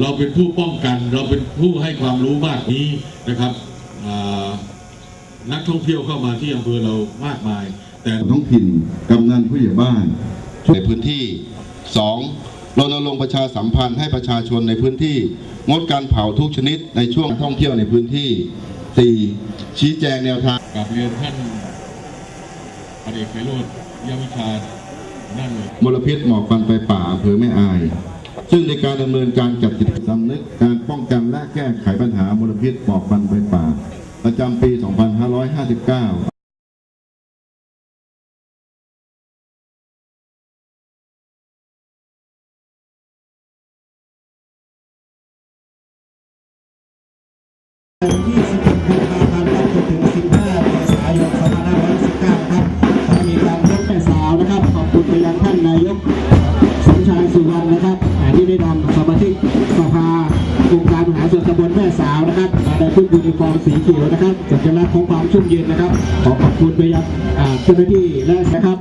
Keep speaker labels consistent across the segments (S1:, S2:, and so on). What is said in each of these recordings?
S1: เราเป็นผู้ป้องกัน เราเป็นผู้ให้ความรู้มากนี้นะครับอ่านักท่องเที่ยวเข้ามาที่อำเภอเรามากมาย แต่
S2: ท้องถิ่นกำนันผู้ใหญ่บ้าน
S3: ในพื้นที่ 2. รณรงค์ประชาสัมพันธ์ให้ประชาชนในพื้นที่ งดการเผาทุกชนิดในช่วงท่องเที่ยวในพื้นที่ 4. ชี้แจงแนวทาง
S1: กับเรียนท่านพันเอกไพโรธยวิชานั่นเลย
S3: มลพิษหมอกควันไฟป่าอำเภอแม่อาย ซึ่งในการดำเนินการจัดกิจกรรมสำนึกการป้องกันและแก้ไขปัญหามลพิษหมอกควันไฟป่า ประจำปี 2559
S4: ค ดยูนิฟอร์มสีเขียวนะครับสัญลักษณ์ของความชุ่มเย็นนะครับ ขอขอบคุณไปยังเจ้าหน้าที่และนะครับ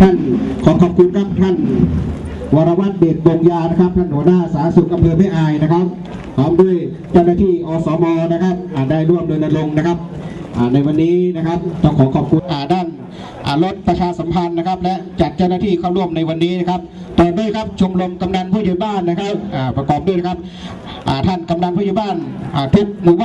S4: ท่านขอขอบคุณครับท่านวรวัฒน์เดชบงยานะครับท่านหัวหน้าสาธารณสุขอำเภอแม่อายนะครับพร้อมด้วยเจ้าหน้าที่อสมนะครับได้ร่วมรณรงค์นะครับในวันนี้นะครับต้องขอขอบคุณด้านรถประชาสัมพันธ์นะครับ และจัดเจ้าหน้าที่เข้าร่วมในวันนี้นะครับต่อด้วยครับชมรมกำนันผู้ใหญ่บ้านนะครับประกอบด้วยนะครับ ท่านกำนันผู้ใหญ่บ้านทุกหมู่บ้าน